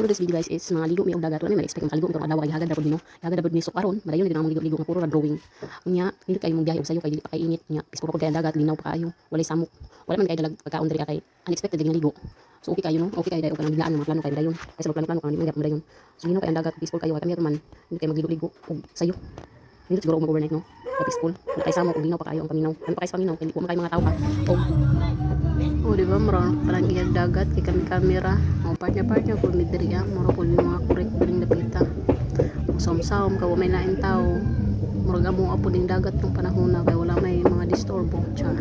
for this video guys is mga ligo mi og dagat wala may expect makaligo mi karong adlaw kay hagad dabod nino hagad dabod ni so karon madayon na ligo ligo nga puro ra drawing unya hindi kayo mong biyahe og sayo kay dili pa kay init nya pispuro kay ang dagat linaw pa kayo walay samok wala man kay dalag pagkaon diri kay unexpected nga ligo so okay kayo no okay kayo dayo kanang biglaan nga plano kay dayon kasi plano plano kanang mga dayon so linaw kay ang dagat peaceful kayo kay man hindi kayo magligo ligo og sayo hindi siguro mag overnight no kay wala kay samok og linaw pa kayo ang paminaw ano pa kay sa paminaw kay kay mga tao pa og O, di ba? Mura parang iyag dagat kay kami kamera. O, partner-partner ko mi diri ah. Mura ko mga kurek diri napita. O, Som-som ka may lain tao. Mura gamo apo ding dagat ng panahon na kay wala may mga disturbo. Char.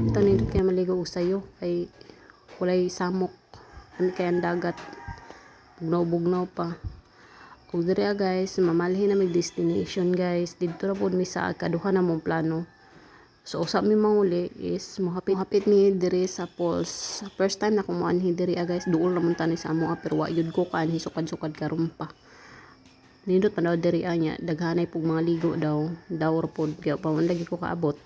Ito ni kay maligo og sayo kay walay samok. Kami kay ang dagat. Bugnaw-bugnaw pa. O diri ah, guys, mamalhin na may destination guys. Dito ra pod mi sa kaduha na mong plano. So usa mi manguli is mohapit mohapit mi diri sa falls. First time na ko mo anhi diri ah, guys, duol ra man tani sa amo ah, pero wa ko kanhi sukad-sukad karon pa. Nindot pa daw diri anya, daghanay pug mga ligo daw, daw ra pod kaya pa lagi ko kaabot.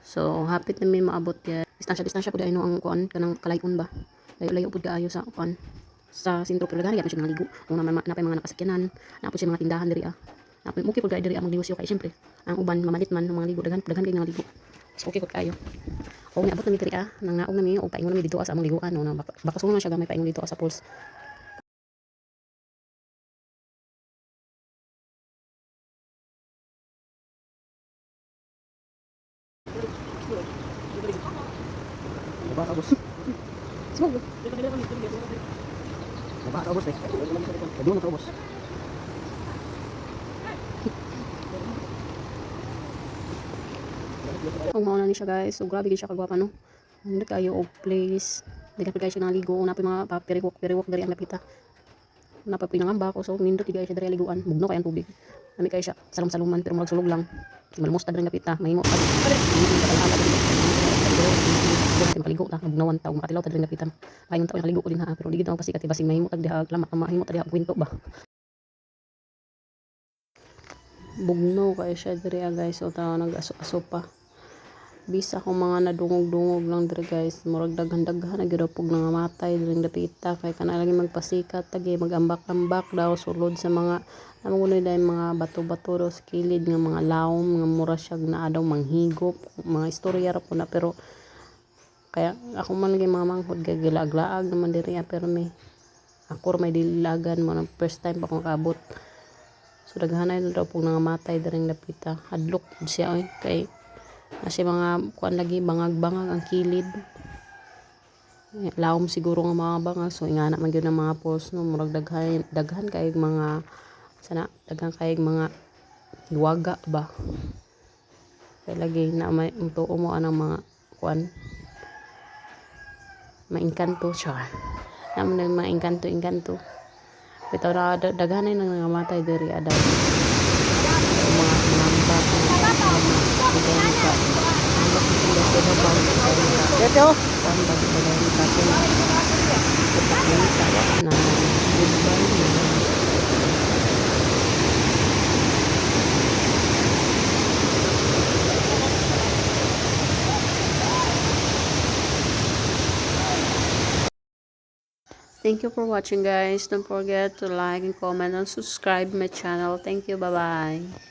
So hapit na mi maabot ya. Distansya distansya pud ano ang kuan kanang kalayon ba. Layo-layo pud kaayo sa kuan sa sentro pero daghan gyud siya mga ligo. Una man napay mga nakasakyanan, napay siya mga tindahan diri ah. Napay okay pud kay diri ang magliwasyo kay syempre ang uban mamalit man ng mga ligo daghan daghan kay nga ligo so okay ko kayo o niabot na mi diri ah nang naong na mi o paingon na mi dito ah, sa among liguan no na baka, baka sunod na siya gamay paingon dito ah, sa pools Baba ka, boss. Smog. Baba ka, boss. Eh. Doon na ka, boss. Ang mauna ni siya guys. So grabe siya kagwapa no? Hindi kayo og place pa kayo siya naligo. Na pa mga papiriwok piriwok diri ang napita. Na pa pinangamba ko so nindot kayo siya diri liguan. Bugno kay ang tubig. Nami kayo siya. Salom-saluman pero murag sulog lang. Malmos ta diri napita. Mahimo pa Kasi maligo na, nagnawan tao, makatilaw ta diri napita. Ayong tao naligo ko din ha, pero di gid ako pasikat basing mahimo tag diha lama, mahimo ta diha kwento ba. Bugno kayo siya diri ah, guys, o tao nag-aso-aso pa. Bisa ko mga nadungog-dungog lang diri guys, murag daghan-daghan na gyud pug nangamatay diri dapita kay kana lagi magpasikat tagi magambak-ambak daw sulod sa mga namungoy dahil mga bato-bato daw sa kilid nga mga lawom nga mura siya na daw manghigop. Mga istorya ra po na pero kaya ako man lagi mga manghod kay gilaag-laag naman diri ah, pero may ako may dilagan mo first time pa akong kaabot so daghanay na daw pug nangamatay diri dapita hadlok siya oy. Kay kasi mga kuan lagi bangag-bangag ang kilid. Lawom siguro nga mga bangag so ingana man gyud ang mga poles no? Murag daghan daghan kay mga sana daghan kay mga luwaga ba? Kay lagi na may tuo mo anang mga kuan maingkanto siya. Naman nang mga ingkanto. Bitaw na da- daghanay nang nangamatay diri adaw mga mga mga Na Thank you for watching guys. Don't forget to like and comment and subscribe my channel. Thank you. Bye-bye.